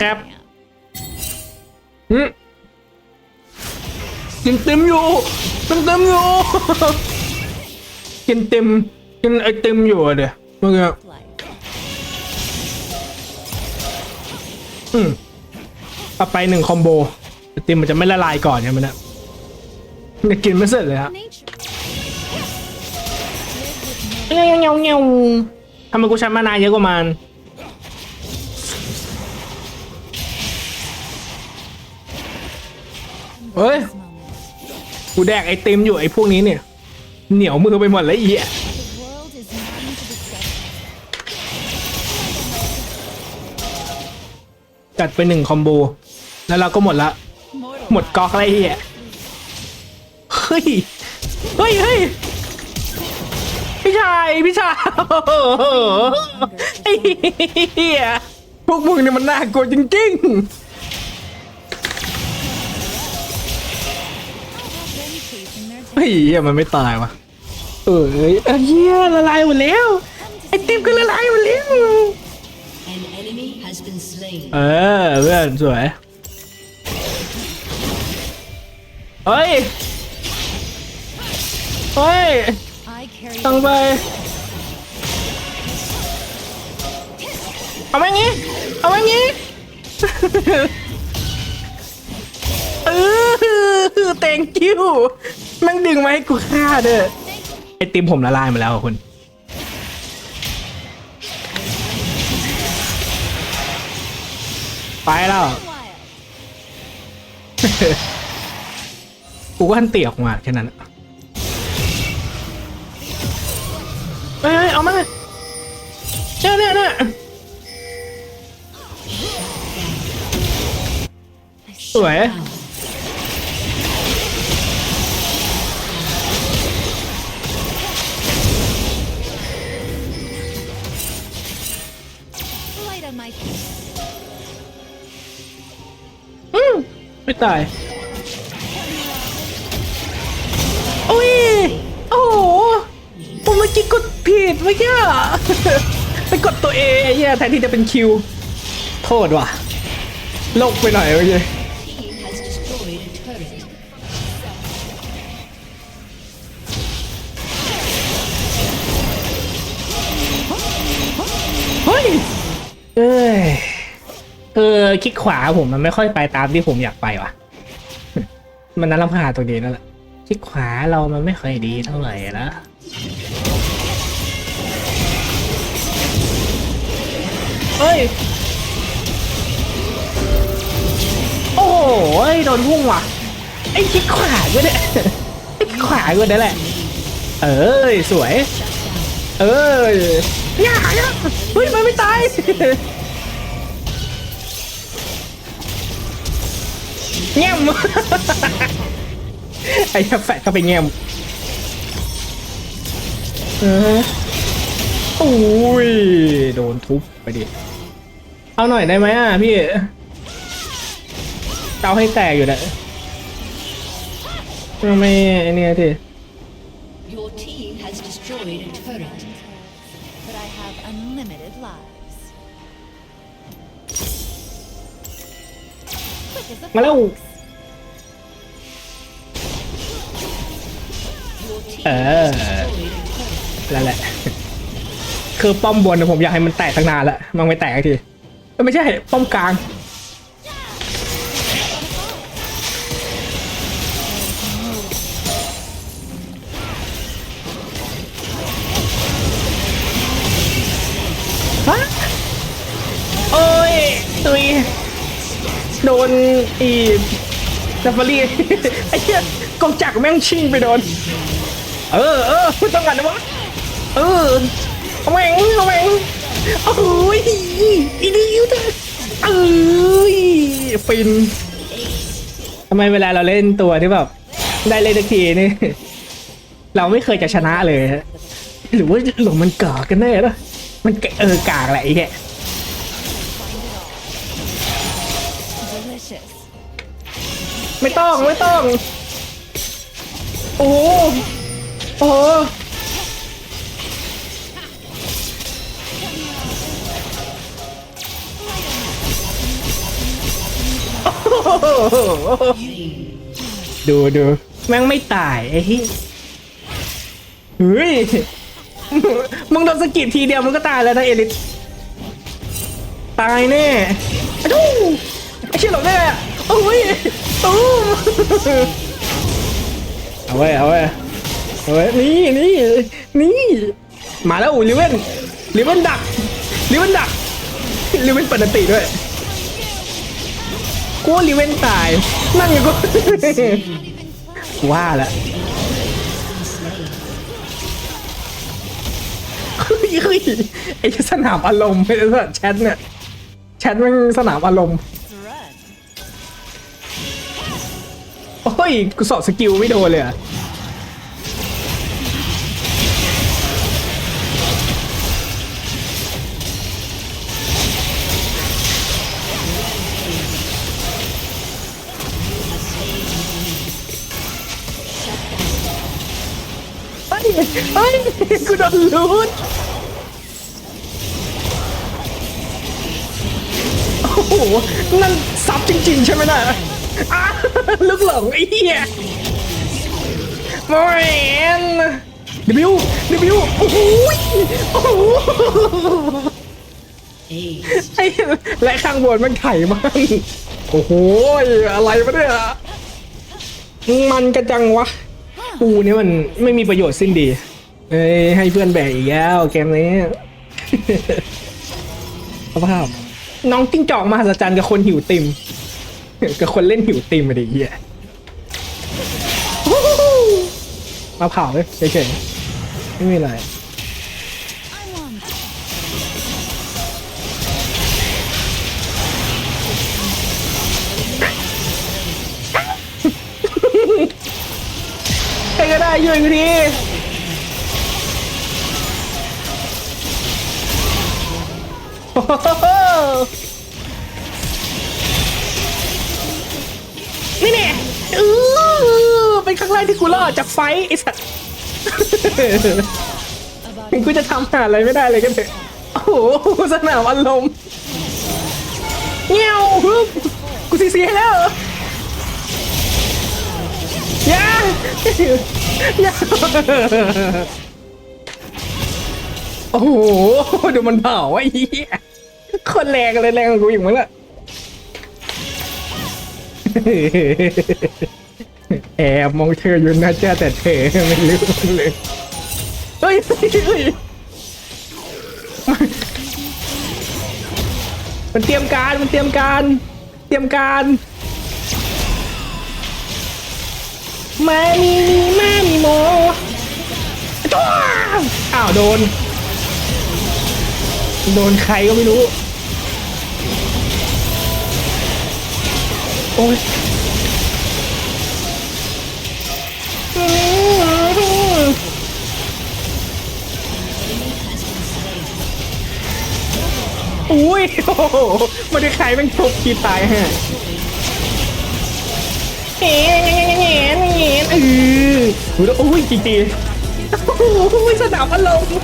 ครับ I am. อืมกินเต็มอยู่เต็มเต็มอยู่ กินเต็มกินไอเต็มอยู่อะเดี๋ยวเมื่อกี้ Life. อืมเอาไปหนึ่งคอมโบไอเต็มมันจะไม่ละลายก่อนใช่ไหมเนะมันจะกินไม่เสร็จเลยฮะ Nature. เงี้ยวเงี้ยวเงี้ยวทำไมกูใช้มานานเยอะกว่ามัน เฮ้ย กูแดกไอติมอยู่ไอพวกนี้เนี่ย เหนียวมือไปหมดแล้วไอเหี้ยจัดไปหนึ่งคอมโบ แล้วเราก็หมดละ หมดก๊อกอะไรไอ้เหี้ยเฮ้ย เฮ้ยเฮ้ยพี่ชายพี่ชายไอ้เหี้ยพวกมึงเนี่ยมันน่ากลัวจริง Them เฮ้ยเหี้ยมันไม่ตายวะเออเอ้ยเหี้ยละลายหมดแล้วไอติมก็ละลายหมดแล้ว An enemy has been slain. เออเพื่อนสวยเฮ้ยเฮ้ย I carry ตั้งไปเอาไว้งี้เอาไว้งี้เออ thank you แมันดึงมาให้กูฆ่าเด้อไอติมผมละลายมาแล้วคุณไปแล้ว กูก็ทันเตียออกมาแค่นั้นเฮ้ยเฮ้ยเอามาเนี่ยเนี่ยเนี่ยสวย ไม่ตาย โอ้ย โอ้โหผมเมื่อกี้กดผิดเมื่อกี้อะไปกดตัวเอไอ้เหี้ยแทนที่จะเป็นคิว โทษว่ะ โลกไปหน่อยเมื่อกี้ ออคลิกขวาผมมันไม่ค่อยไปตามที่ผมอยากไปว่ะ มันน่ารำคาญตรงนี้นั่นแหละคลิกขวาเรามันไม่ค่อยดีเท่าไหร่นะเฮ้ย โอ้โหเอ้ยโดนพุ่งว่ะ ไอ้คลิกขวาก็เนี่ยไอ้คลิกขวาก็ได้แหละ เอ้ยสวย เอ้ยอย่าอย่าเฮ้ย มันไม่ตาย แง่มไอ้แฟดเข้าไปแง่มเออโอ้ยโดนทุบไปดิ เอาหน่อยได้ไหมอะพี่เจ้าให้แตกอยู่นะไม่ไอ้เนี่ยที Your team has destroyed a turret. But I have unlimited lives. มาแล้ว fox. Your team Ah. has destroyed a turret. นั่นแหละ คือป้อมบนนะผมอยากให้มันแตกตั้งนานแล้วมันไม่แตกสักทีไม่ใช่ป้อมกลาง โดนอีซัฟฟารีไอ้เหี้ยกองจักรแม่งชิงไปโดน เออเออไม่ต้องกันนะวะเออเอาแม่งเอาแม่งโอ้ยอีนี่ยูเถอะเอ้ยฟินทำไมเวลาเราเล่นตัวที่แบบได้เล่นทักทีนี่ เราไม่เคยจะชนะเลย หรือว่าหลงมันกากกันแน่นะมันกเออกากแหละไอ้แก ไม่ต้องไม่ต้อง โอ้โหโอ้โหดูดูแม่งไม่ตายไอ้ที่เฮ้ย มึงโดนสะกิดทีเดียวมึงก็ตายแล้วนะเอลิสตายแน่อะดูไอ้ เชี่ยหลบได้ไงอะโอ้ยตูมเอาไว้เอาไว้เอาไว้นี่นี่นี่มาแล้วอุ้ยลิเวนลิเวนดักลิเวนดักลิเวนปิดอันติด้วยกูลิเวนตายนั่นไงกูว่าแล้วเฮ้ยเฮ้ยไอ้สนามอารมณ์ไอ้สัตว์แชทเนี่ยแชทมันสนามอารมณ์ ยกูสอบสกิลไม่โดนเลยอะเฮ้ยเฮ้ยกูโดนลูดโอ้โหนั่นซับจริงๆใช่ไหมน่ะ อ้าลึกหลงไอ้เหี้ยโมเอนดิวดิวโอ้โหโอ้โห Ace. ไอ้และข้างบนมันไข่มันโอ้โหอะไรวะเนี่ยมันกระจังวะกูเนี่ยมันไม่มีประโยชน์สิ้นดีเอ้ยให้เพื่อนแบกอีกแล้วเกมนี้สภาพน้องจิ้งจอกมหัศจรรย์กับคนหิวติม กับคนเล่นหิวติมมาดิเฮียมาเผาเลยเฉยๆไม่มีอะไรใครก็ได้ช่วยกูทีโอ้โห นี่เนี่ยเออเป็นครั้งแรกที่กูรอดจากไฟท์ไอ้สัตว์ About ถึงกูจะทำหาอะไรไม่ได้เลยก็เถอะโอ้โหสนามอารมณ์เงี้ยวฮึบกูซีซีให้แล้วอย่าอย่าโอ้โหดูมันเผาไอ้เหี้ยคนแรงเลยแรงกว่ากูอีกมั้งล่ะ แอบมองเธออยู่นะจ๊ะแต่เธอไม่รู้เลยเฮ้ยเฮ้ยเฮ้ยมันเตรียมการมันเตรียมการ เตรียมการมามีมีมามีโมจ้าอ้าวโดน โดนใครก็ไม่รู้ โอ้ยอุ้ยโอ้โหม่ได้ใครแม่งทุบทีตายฮะเฮ้ยเงี้ยเงี้ยเออโอ้ยจริงๆโอ้โหสนามอารมณ์